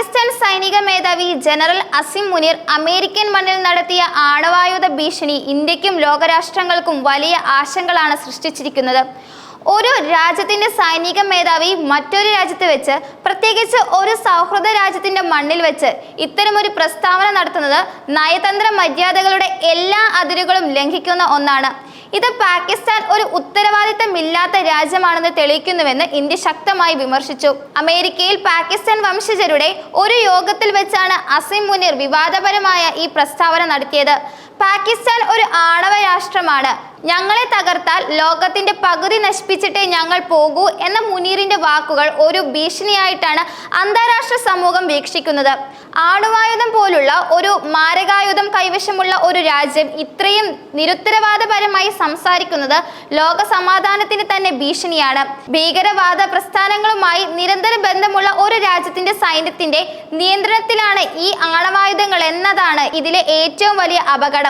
പാകിസ്ഥാൻ സൈനിക മേധാവി general Asim Muneer American മണ്ണിൽ നടത്തിയ ആണവായുധ ഭീഷണി ഇന്ത്യക്കും ലോകരാഷ്ട്രങ്ങൾക്കും വലിയ ആശങ്കകളാണ് സൃഷ്ടിച്ചിരിക്കുന്നത്. ഒരു രാജ്യത്തിന്റെ സൈനിക മേധാവി മറ്റൊരു രാജ്യത്ത് വെച്ച് പ്രത്യേകിച്ച് ഒരു സൗഹൃദ രാജ്യത്തിന്റെ മണ്ണിൽ വെച്ച് ഇത്തരമൊരു പ്രസ്താവന നടത്തുന്നത് നയതന്ത്ര മര്യാദകളുടെ എല്ലാ അതിരുകളും ലംഘിക്കുന്ന ഒന്നാണ്. ഇത് പാകിസ്ഥാൻ ഒരു ഉത്തരവാദിത്തമില്ലാത്ത രാജ്യമാണെന്ന് തെളിയിക്കുന്നുവെന്ന് ഇന്ത്യ ശക്തമായി വിമർശിച്ചു. അമേരിക്കയിൽ പാകിസ്ഥാൻ വംശജരുടെ ഒരു യോഗത്തിൽ വെച്ചാണ് അസിം മുനീർ വിവാദപരമായ ഈ പ്രസ്താവന നടത്തിയത്. പാകിസ്ഥാൻ ഒരു ആണവ രാഷ്ട്രമാണ്. ഞങ്ങളെ തകർത്താൽ ലോകത്തിന്റെ പകുതി നശിപ്പിച്ചിട്ടേ ഞങ്ങൾ പോകൂ എന്ന മുനീറിന്റെ വാക്കുകൾ ഒരു ഭീഷണിയായിട്ടാണ് അന്താരാഷ്ട്ര സമൂഹം വീക്ഷിക്കുന്നത്. ആണവായുധം പോലുള്ള ഒരു മാരകായുധം കൈവശമുള്ള ഒരു രാജ്യം ഇത്രയും നിരുത്തരവാദപരമായി സംസാരിക്കുന്നത് ലോക സമാധാനത്തിന് തന്നെ ഭീഷണിയാണ്. ഭീകരവാദ പ്രസ്ഥാനങ്ങളുമായി നിരന്തര ബന്ധമുള്ള ഒരു രാജ്യത്തിന്റെ സൈന്യത്തിന്റെ നിയന്ത്രണത്തിലാണ് ഈ ആണവായുധങ്ങൾ എന്നതാണ് ഇതിലെ ഏറ്റവും വലിയ അപകടം.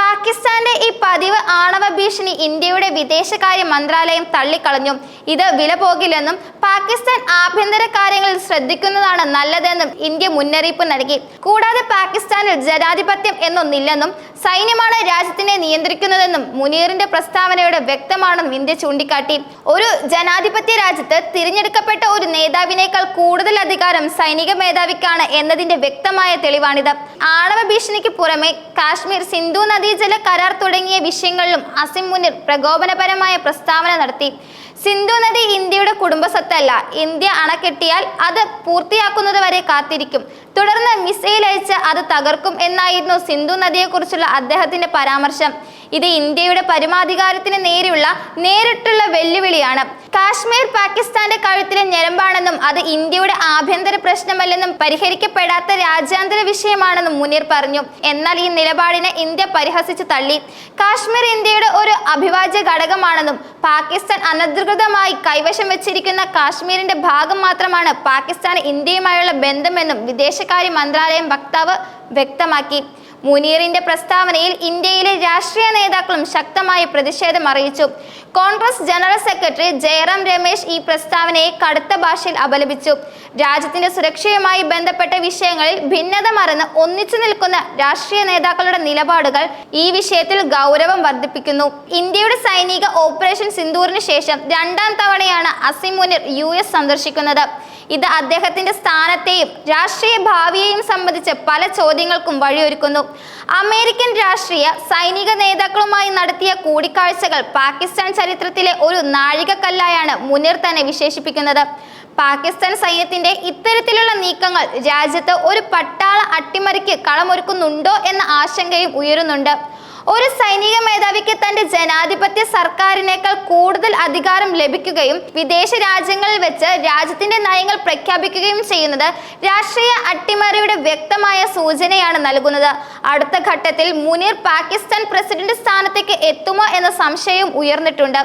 പാകിസ്ഥാന്റെ ഈ പതിവ് ആണവ ഭീഷണി ഇന്ത്യയുടെ വിദേശകാര്യ മന്ത്രാലയം തള്ളിക്കളഞ്ഞു. ഇത് വില പോകില്ലെന്നും പാകിസ്ഥാൻ ആഭ്യന്തര കാര്യങ്ങളിൽ ശ്രദ്ധിക്കുന്നതാണ് നല്ലതെന്നും ഇന്ത്യ മുന്നറിയിപ്പ് നൽകി. കൂടാതെ പാകിസ്ഥാനിൽ ജനാധിപത്യം എന്നൊന്നില്ലെന്നും സൈന്യമാണ് രാജ്യത്തിനെ നിയന്ത്രിക്കുന്നതെന്നും മുനീറിന്റെ പ്രസ്താവനയുടെ വ്യക്തമാണെന്നും ഇന്ത്യ ചൂണ്ടിക്കാട്ടി. ഒരു ജനാധിപത്യ രാജ്യത്ത് തിരഞ്ഞെടുക്കപ്പെട്ട ഒരു നേതാവിനേക്കാൾ കൂടുതൽ അധികാരം സൈനിക മേധാവിക്കാണ് എന്നതിന്റെ വ്യക്തമായ തെളിവാണിത്. ആണവ ഭീഷണിക്ക് പുറമെ കാശ്മീർ സിന്ധു നദീജല കരാർ തുടങ്ങിയ വിഷയങ്ങളിലും അസിം മുനിർ പ്രകോപനപരമായ പ്രസ്താവന നടത്തി. സിന്ധു നദി ഇന്ത്യയുടെ കുടുംബസ്വത്തല്ല. ഇന്ത്യ അണക്കെട്ടിയാൽ അത് പൂർത്തിയാക്കുന്നത് വരെ കാത്തിരിക്കും. തുടർന്ന് മിസൈൽ അയച്ച് അത് തകർക്കും എന്നായിരുന്നു സിന്ധു നദിയെക്കുറിച്ചുള്ള അദ്ദേഹത്തിന്റെ പരാമർശം. ഇത് ഇന്ത്യയുടെ പരമാധികാരത്തിന് നേരെയുള്ള നേരിട്ടുള്ള വെല്ലുവിളിയാണ്. കാശ്മീർ പാകിസ്ഥാന്റെ കഴുത്തിലെ ഞരമ്പാണെന്നും അത് ഇന്ത്യയുടെ ആഭ്യന്തര പ്രശ്നമല്ലെന്നും പരിഹരിക്കപ്പെടാത്ത രാജ്യാന്തര വിഷയമാണെന്നും മുനീർ പറഞ്ഞു. എന്നാൽ ഈ നിലപാടിനെ ഇന്ത്യ പരിഹസിച്ചു തള്ളി. കാശ്മീർ ഇന്ത്യയുടെ ഒരു അഭിവാജ്യ ഘടകമാണെന്നും പാകിസ്ഥാൻ അനധികൃതമായി കൈവശം വെച്ചിരിക്കുന്ന കാശ്മീരിന്റെ ഭാഗം മാത്രമാണ് പാകിസ്ഥാൻ ഇന്ത്യയുമായുള്ള ബന്ധമെന്നും വിദേശകാര്യ മന്ത്രാലയം വക്താവ് വ്യക്തമാക്കി. മുനീറിന്റെ പ്രസ്താവനയിൽ ഇന്ത്യയിലെ രാഷ്ട്രീയ നേതാക്കളും ശക്തമായി പ്രതിഷേധം അറിയിച്ചു. കോൺഗ്രസ് ജനറൽ സെക്രട്ടറി ജയറാം രമേശ് ഈ പ്രസ്താവനയെ കടുത്ത ഭാഷയിൽ അപലപിച്ചു. രാജ്യത്തിന്റെ സുരക്ഷയുമായി ബന്ധപ്പെട്ട വിഷയങ്ങളിൽ ഭിന്നത മറന്ന് ഒന്നിച്ചു നിൽക്കുന്ന രാഷ്ട്രീയ നേതാക്കളുടെ നിലപാടുകൾ ഈ വിഷയത്തിൽ ഗൗരവം വർദ്ധിപ്പിക്കുന്നു. ഇന്ത്യയുടെ സൈനിക ഓപ്പറേഷൻ സിന്ദൂറിന് ശേഷം രണ്ടാം തവണയാണ് അസിം മുനിർ യു എസ് സന്ദർശിക്കുന്നത്. ഇത് അദ്ദേഹത്തിന്റെ സ്ഥാനത്തെയും രാഷ്ട്രീയ ഭാവിയെയും സംബന്ധിച്ച് പല ചോദ്യങ്ങൾക്കും വഴിയൊരുക്കുന്നു. അമേരിക്കൻ രാഷ്ട്രീയ സൈനിക നേതാക്കളുമായി നടത്തിയ കൂടിക്കാഴ്ചകൾ പാകിസ്ഥാൻ ചരിത്രത്തിലെ ഒരു നാഴികക്കല്ലായാണ് മുനീർ തന്നെ വിശേഷിപ്പിക്കുന്നത്. പാകിസ്ഥാൻ സൈന്യത്തിന്റെ ഇത്തരത്തിലുള്ള നീക്കങ്ങൾ രാജ്യത്ത് ഒരു പട്ടാള അട്ടിമറിക്ക് കളമൊരുക്കുന്നുണ്ടോ എന്ന ആശങ്കയും ഉയരുന്നുണ്ട്. ഒരു സൈനിക മേധാവിക്ക് തന്റെ ജനാധിപത്യ സർക്കാരിനേക്കാൾ കൂടുതൽ അധികാരം ലഭിക്കുകയും വിദേശ രാജ്യങ്ങളിൽ വെച്ച് രാജ്യത്തിന്റെ നയങ്ങൾ പ്രഖ്യാപിക്കുകയും ചെയ്യുന്നത് രാഷ്ട്രീയ അട്ടിമറിയുടെ വ്യക്തമായ സൂചനയാണ് നൽകുന്നത്. അടുത്ത ഘട്ടത്തിൽ മുനീർ പാകിസ്ഥാൻ പ്രസിഡന്റ് സ്ഥാനത്തേക്ക് എത്തുമോ എന്ന സംശയവും ഉയർന്നിട്ടുണ്ട്.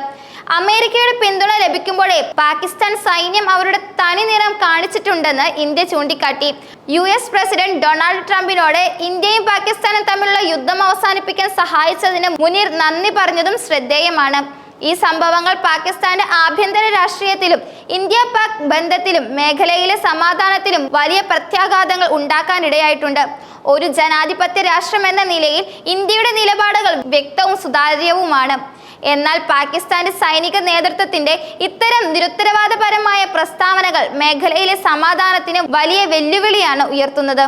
അമേരിക്കയുടെ പിന്തുണ ലഭിക്കുമ്പോഴേ പാകിസ്ഥാൻ സൈന്യം അവരുടെ തനി നിറം കാണിച്ചിട്ടുണ്ടെന്ന് ഇന്ത്യ ചൂണ്ടിക്കാട്ടി. യു എസ് പ്രസിഡന്റ് ഡൊണാൾഡ് ട്രംപിനോട് ഇന്ത്യയും പാകിസ്ഥാനും തമ്മിലുള്ള യുദ്ധം അവസാനിപ്പിക്കാൻ സഹായിച്ചതിന് മുനീർ നന്ദി പറഞ്ഞതും ശ്രദ്ധേയമാണ്. ഈ സംഭവങ്ങൾ പാകിസ്ഥാന്റെ ആഭ്യന്തര രാഷ്ട്രീയത്തിലും ഇന്ത്യ പാക് ബന്ധത്തിലും മേഖലയിലെ സമാധാനത്തിലും വലിയ പ്രത്യാഘാതങ്ങൾ ഉണ്ടാക്കാനിടയായിട്ടുണ്ട്. ഒരു ജനാധിപത്യ രാഷ്ട്രം എന്ന നിലയിൽ ഇന്ത്യയുടെ നിലപാടുകൾ വ്യക്തവും സുതാര്യവുമാണ്. എന്നാൽ പാകിസ്ഥാന്റെ സൈനിക നേതൃത്വത്തിന്റെ ഇത്തരം നിരുത്തരവാദപരമായ പ്രസ്താവനകൾ മേഖലയിലെ സമാധാനത്തിന് വലിയ വെല്ലുവിളിയാണ് ഉയർത്തുന്നത്.